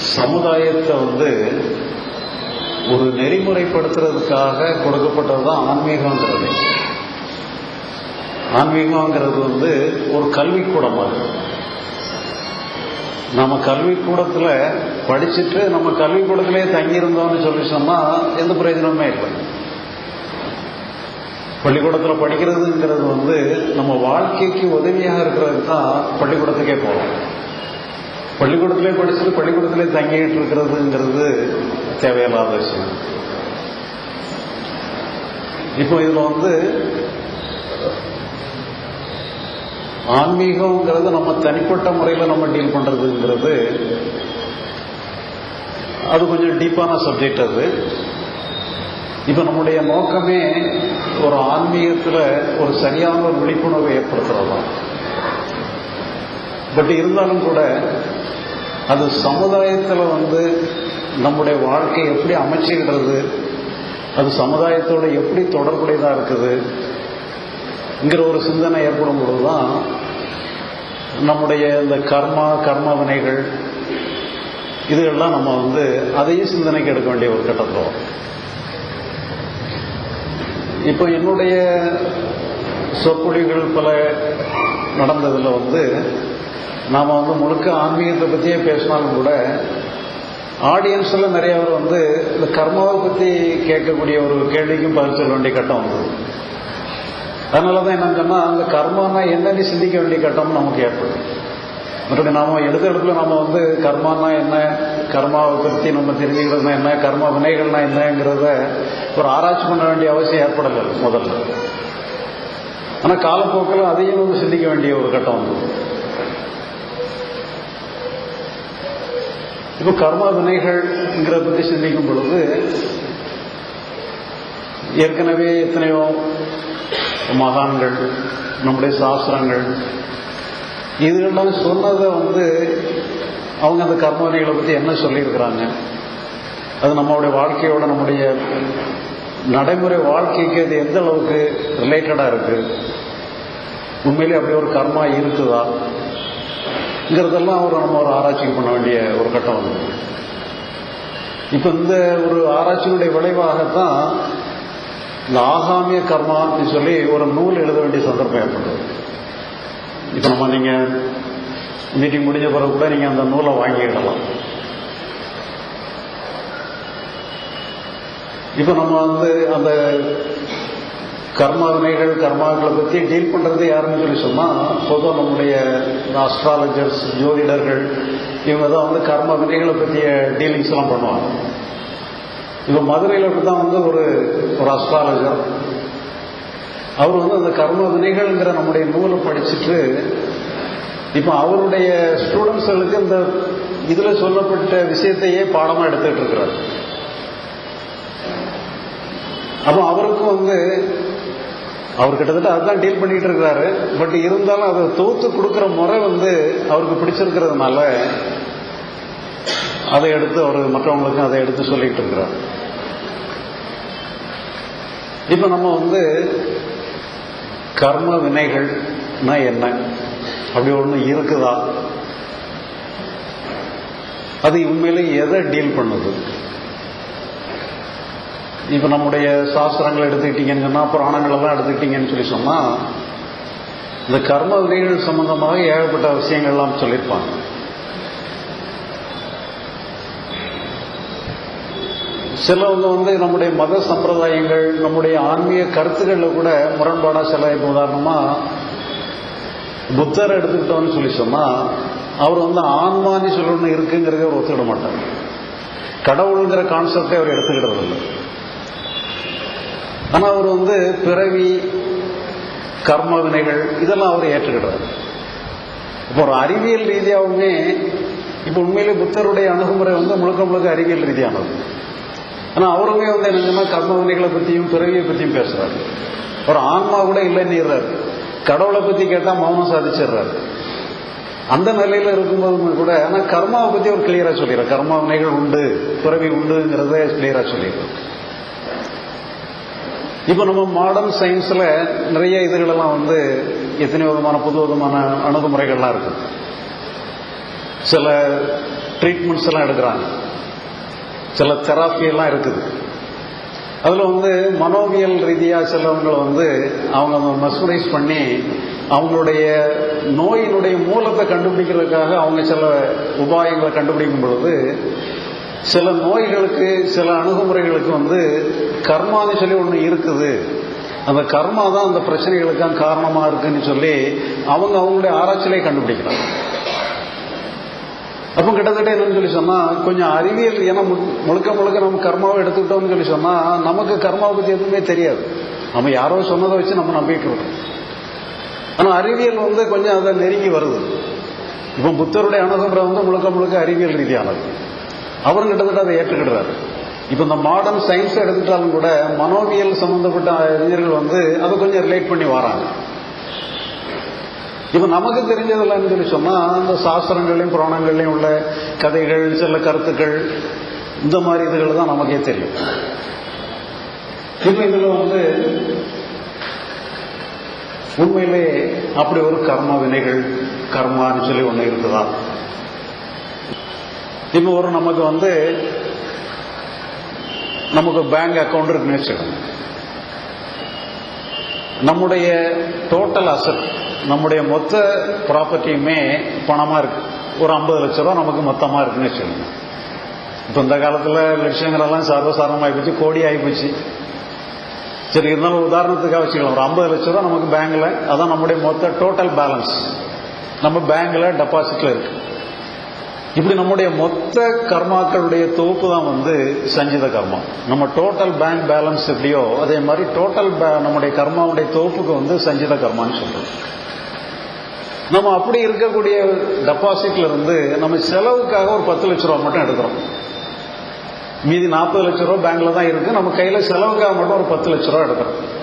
சமுதாயத்தை வந்து ஒரு நெறிமுறைப்படுத்துறதுக்காக கொடுக்கப்பட்டது தான் ஆன்மீகங்கிறது ஆன்மீகங்கிறது வந்து ஒரு கல்விக்கூடம் அது. நம்ம கல்விக்கூடத்தில் படிச்சுட்டு நம்ம கல்விக்கூடத்திலே தங்கியிருந்தோம்னு சொல்லி சொன்னால் எந்த பிரயோஜனமே இல்லை. பள்ளிக்கூடத்தில் படிக்கிறதுங்கிறது வந்து நம்ம வாழ்க்கைக்கு உதவியாக இருக்கிறது தான் பள்ளிக்கூடத்துக்கே போகலாம். பள்ளிக்கூடத்திலே படிச்சுட்டு பள்ளிக்கூடத்திலே தங்கிட்டு இருக்கிறதுங்கிறது தேவையில்லாத விஷயம். இப்போ இதில் வந்து ஆன்மீகங்கிறது நம்ம தனிப்பட்ட முறையில் நம்ம டீல் பண்ணுறதுங்கிறது அது கொஞ்சம் டீப்பான சப்ஜெக்ட் அது. இப்போ நம்முடைய நோக்கமே ஒரு ஆன்மீகத்தில் ஒரு சரியான ஒரு விழிப்புணர்வை ஏற்படுத்துறது தான் பட் இருந்தாலும் கூட அது சமுதாயத்தில் வந்து நம்முடைய வாழ்க்கை எப்படி அமைச்சுக்கிடுறது அது சமுதாயத்தோட எப்படி தொடர்புடையதாக இருக்குதுங்கிற ஒரு சிந்தனை ஏற்படும் பொழுது தான் நம்முடைய இந்த கர்மா கர்ம வினைகள் இதுகள்லாம் நம்ம வந்து அதையும் சிந்தனைக்கு எடுக்க வேண்டிய ஒரு கட்டத்தில் இப்போ என்னுடைய சொற்பொழிவுகள் பல நடந்ததில் வந்து நாம் வந்து முழுக்க ஆன்மீகத்தை பற்றியே பேசினாலும் கூட ஆடியன்ஸில் நிறைய பேர் வந்து இந்த கர்மாவை பற்றி கேட்கக்கூடிய ஒரு கேள்விக்கும் பதில் சொல்ல வேண்டிய கட்டம் வந்தது. அதனால தான் என்னன்னு சொன்னால் அந்த கர்மானா என்னன்னு சிந்திக்க வேண்டிய கட்டம் நமக்கு ஏற்படும். மற்றும் நாம எடுத்த இடத்துல நம்ம வந்து கர்மானா என்ன கர்மாவை பற்றி நம்ம தெரிஞ்சுக்கிறதுனா என்ன கர்ம வினைகள்னா என்னங்கிறத ஒரு ஆராய்ச்சி பண்ண வேண்டிய அவசியம் ஏற்படலை முதல்ல. ஆனால் காலப்போக்கில் அதையும் வந்து சிந்திக்க வேண்டிய ஒரு கட்டம் வந்தது. இப்போ கர்ம வினைகள்ங்கிற பற்றி சிந்திக்கும் பொழுது ஏற்கனவே எத்தனையோ மகான்கள் நம்முடைய சாஸ்திரங்கள் இதுகெல்லாம் சொன்னதை வந்து அவங்க அந்த கர்ம வினைகளை பற்றி என்ன சொல்லியிருக்கிறாங்க? அது நம்மளுடைய வாழ்க்கையோட நம்முடைய நடைமுறை வாழ்க்கைக்கு அது எந்த அளவுக்கு ரிலேட்டடாக இருக்கு? உண்மையிலே அப்படி ஒரு கர்மா இருக்குதா? ங்கிறதெல்லாம் ஒரு நம்ம ஒரு ஆராய்ச்சி பண்ண வேண்டிய ஒரு கட்டம் வந்து இப்போ இந்த ஒரு ஆராய்ச்சியினுடைய விளைவாகத்தான் இந்த ஆகாமிய கர்மான்னு சொல்லி ஒரு நூல் எழுத வேண்டிய சந்தர்ப்பம் ஏற்படுது இப்போ நம்ம நீங்கள் மீட்டிங் முடிஞ்ச பிறகு கூட நீங்கள் அந்த நூலை வாங்கிடலாம். இப்போ நம்ம வந்து அந்த கர்மா வினைகள் கர்மாக்களை பற்றி டீல் பண்ணுறது யாருன்னு சொல்லி சொன்னால் பொதுவாக நம்முடைய அஸ்ட்ராலஜர்ஸ் ஜோதிடர்கள் இவங்க தான் வந்து கர்ம வினைகளை பற்றிய டீலிங்ஸ் எல்லாம் பண்ணுவாங்க. இப்போ மதுரையில் அப்படி தான் வந்து ஒரு ஒரு அஸ்ட்ராலஜர் அவர் வந்து அந்த கர்ம வினைகள்ங்கிற நம்முடைய நூலை படிச்சுட்டு இப்போ அவருடைய ஸ்டூடெண்ட்ஸ்களுக்கு இந்த இதில் சொல்லப்பட்ட விஷயத்தையே பாடமாக எடுத்துக்கிட்டு இருக்கிறார். அப்போ அவருக்கும் வந்து அவர் கிட்டத்தட்ட அதுதான் டீல் பண்ணிட்டு இருக்கிறாரு. பட் இருந்தாலும் அதை தொகுத்து கொடுக்குற முறை வந்து அவருக்கு பிடிச்சிருக்கிறதுனால அதை எடுத்து அவர் மற்றவங்களுக்கும் அதை எடுத்து சொல்லிட்டு இருக்கிறார். இப்ப நம்ம வந்து கர்ம வினைகள்னா என்ன? அப்படி ஒண்ணு இருக்குதா? அது உண்மையிலே எதை டீல் பண்ணுது? இப்ப நம்முடைய சாஸ்திரங்கள் எடுத்துக்கிட்டீங்கன்னு சொன்னா புராணங்கள் எல்லாம் எடுத்துக்கிட்டீங்கன்னு சொல்லி சொன்னா இந்த கர்ம வினைகள் சம்பந்தமாக ஏகப்பட்ட விஷயங்கள்லாம் சொல்லியிருப்பாங்க. சிலவங்க வந்து நம்முடைய மத சம்பிரதாயங்கள் நம்முடைய ஆன்மீக கருத்துக்களில் கூட முரண்பாடாக சில இப்போ உதாரணமாக புத்தர் எடுத்துக்கிட்டோம்னு சொல்லி சொன்னால் அவர் வந்து ஆன்மான்னு சொல்லணும்னு இருக்குங்கிறத அவர் ஒத்துக்கிட மாட்டார். கடவுளுங்கிற கான்செப்டை அவர் எடுத்துக்கிட்டதில்லை. ஆனால் அவர் வந்து பிறவி கர்ம வினைகள் இதெல்லாம் அவர் ஏற்றுக்கிட்டார். இப்போ ஒரு அறிவியல் ரீதியாகவுமே இப்போ உண்மையிலே புத்தருடைய அணுகுமுறை வந்து முழுக்க முழுக்க அறிவியல் ரீதியானது. ஆனால் அவருமே வந்து என்னென்னா கர்ம வினைகளை பற்றியும் பிறவியை பற்றியும் பேசுகிறார் ஒரு ஆன்மா கூட இல்லைன்னுறாரு. கடவுளை பற்றி கேட்டால் மௌனம் சாதிச்சிடுறாரு. அந்த நிலையில் இருக்கும்போது கூட ஆனால் கர்மாவை பற்றி அவர் கிளியராக சொல்லிடுறார். கர்மா வினைகள் உண்டு பிறவி உண்டுங்கிறத கிளியராக சொல்லிடுறார். இப்போ நம்ம மாடர்ன் சயின்ஸில் நிறைய இதுகளெல்லாம் வந்து எத்தனை விதமான புது விதமான அணுகுமுறைகள்லாம் இருக்கு. சில ட்ரீட்மெண்ட்ஸ் எல்லாம் எடுக்கிறாங்க. சில தெராப்பி எல்லாம் இருக்குது. அதில் வந்து மனோவியல் ரீதியாக சிலவங்களை வந்து அவங்க மெஸ்மரைஸ் பண்ணி அவங்களுடைய நோயினுடைய மூலத்தை கண்டுபிடிக்கிறதுக்காக அவங்க சில உபாயங்களை கண்டுபிடிக்கும் பொழுது சில நோய்களுக்கு சில அணுகுமுறைகளுக்கு வந்து கர்மான்னு சொல்லி ஒன்று இருக்குது. அந்த கர்மா தான் அந்த பிரச்சனைகளுக்கு காரணமாக இருக்குன்னு சொல்லி அவங்க அவங்களுடைய ஆராய்ச்சியிலே கண்டுபிடிக்கிறாங்க. அப்போ கிட்டத்தட்ட என்னன்னு சொல்லி சொன்னா கொஞ்சம் அறிவியல் ஏன்னா முழுக்க முழுக்க நம்ம கர்மாவை எடுத்துக்கிட்டோம்னு சொல்லி சொன்னா நமக்கு கர்மாவை பத்தி எதுவுமே தெரியாது. நம்ம யாரோ சொன்னதை வச்சு நம்ம நம்பிட்டு இருக்கோம். ஆனா அறிவியல் வந்து கொஞ்சம் அதை நெருங்கி வருது. இப்போ புத்தருடைய அணுகுமுறை வந்து முழுக்க முழுக்க அறிவியல் ரீதியானது. அவரும் கிட்டத்தட்ட அதை ஏற்றுக்கிடுறாரு. இப்போ இந்த மாடர்ன் சயின்ஸ் எடுத்துட்டாலும் கூட மனோவியல் சம்பந்தப்பட்ட அறிஞர்கள் வந்து அதை கொஞ்சம் ரிலேட் பண்ணி வராங்க. இப்ப நமக்கு தெரிஞ்சதெல்லாம் சொல்லி சொன்னா இந்த சாஸ்திரங்களையும் புராணங்கள்லையும் உள்ள கதைகள் சில கருத்துக்கள் இந்த மாதிரி இதுகள் தான் நமக்கே தெரியும். இப்ப இதுல வந்து உண்மையிலே அப்படி ஒரு கர்ம வினைகள் கர்மான்னு சொல்லி ஒண்ணு இருக்குதா? இப்ப ஒரு நமக்கு வந்து நமக்கு பேங்க் அக்கௌண்ட் இருக்குன்னு வச்சுக்கோங்க. நம்முடைய டோட்டல் அசட் நம்முடைய மொத்த ப்ராப்பர்ட்டியுமே பணமா இருக்கு. ஒரு ஐம்பது லட்ச ரூபா நமக்கு மொத்தமா இருக்குன்னு வச்சுக்கோங்க. இப்போ இந்த காலத்தில் லட்சங்களெல்லாம் சர்வசாரணம் ஆயிப்போச்சு கோடி ஆகிப்போச்சு சரி இருந்தாலும் உதாரணத்துக்காக வச்சுக்கலாம். ஒரு ஐம்பது லட்ச ரூபா நமக்கு பேங்க்ல அதான் நம்முடைய மொத்த டோட்டல் பேலன்ஸ் நம்ம பேங்க்ல டெபாசிட்ல இருக்கு. இப்படி நம்முடைய மொத்த கர்மாக்களுடைய தொகுப்பு தான் வந்து சஞ்சித கர்மா. நம்ம டோட்டல் பேங்க் பேலன்ஸ் எப்படியோ அதே மாதிரி டோட்டல் நம்முடைய கர்மாவுடைய தொகுப்புக்கு வந்து சஞ்சித கர்மான்னு சொல்றோம். நம்ம அப்படி இருக்கக்கூடிய டெபாசிட்ல இருந்து நம்ம செலவுக்காக ஒரு பத்து லட்ச ரூபா மட்டும் எடுக்கிறோம். மீதி நாற்பது லட்ச ரூபா பேங்க்ல தான் இருக்கு. நம்ம கையில செலவுக்காக மட்டும் ஒரு பத்து லட்ச ரூபா எடுக்கிறோம்.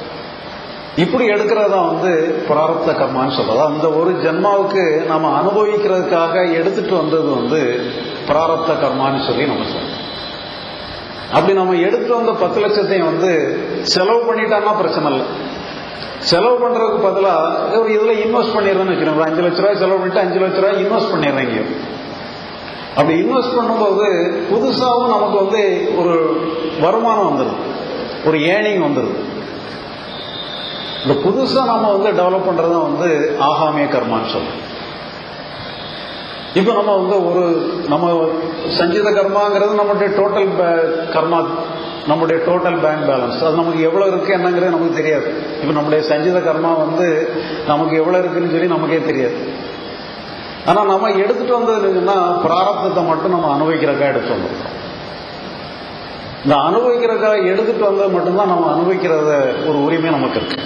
இப்படி எடுக்கிறதா வந்து பிராரப்த கர்மான்னு சொல்றது. அந்த ஒரு ஜென்மாவுக்கு நம்ம அனுபவிக்கிறதுக்காக எடுத்துட்டு வந்தது வந்து பிராரப்த கர்மான்னு சொல்லி நம்ம சொல்றோம். அப்படி நம்ம எடுத்துட்டு வந்த பத்து லட்சத்தையும் வந்து செலவு பண்ணிட்டான்னா பிரச்சனை இல்லை. செலவு பண்றதுக்கு பதிலாக ஒரு இதுல இன்வெஸ்ட் பண்ணிடுறேன்னு வச்சுக்கோங்க. ஒரு அஞ்சு லட்ச ரூபாய் செலவு பண்ணிட்டு அஞ்சு லட்ச ரூபாய் இன்வெஸ்ட் பண்ணிடுறீங்க அப்படி இன்வெஸ்ட் பண்ணும்போது புதுசாகவும் நமக்கு வந்து ஒரு வருமானம் வந்துடுது ஒரு ஏர்னிங் வந்துடுது இந்த புதுசா நம்ம வந்து டெவலப் பண்றத வந்து ஆகாமிய கர்மான்னு சொல்லுவோம் இப்ப நம்ம வந்து ஒரு நம்ம சஞ்சித கர்மாங்கிறது நம்மளுடைய டோட்டல் கர்மா நம்முடைய டோட்டல் பேங்க் பேலன்ஸ் அது நமக்கு எவ்வளவு இருக்கு என்னங்கிறது நமக்கு தெரியாது. இப்ப நம்முடைய சஞ்சித கர்மா வந்து நமக்கு எவ்வளவு இருக்குன்னு சொல்லி நமக்கே தெரியாது. ஆனா நம்ம எடுத்துட்டு வந்ததுன்னா பிராரப்தத்தை மட்டும் நம்ம அனுபவிக்கிறக்கா எடுத்து வந்திருக்கோம் இந்த அனுபவிக்கிறக்கா எடுத்துட்டு வந்தது மட்டும்தான் நம்ம அனுபவிக்கிறத ஒரு உரிமை நமக்கு இருக்கு.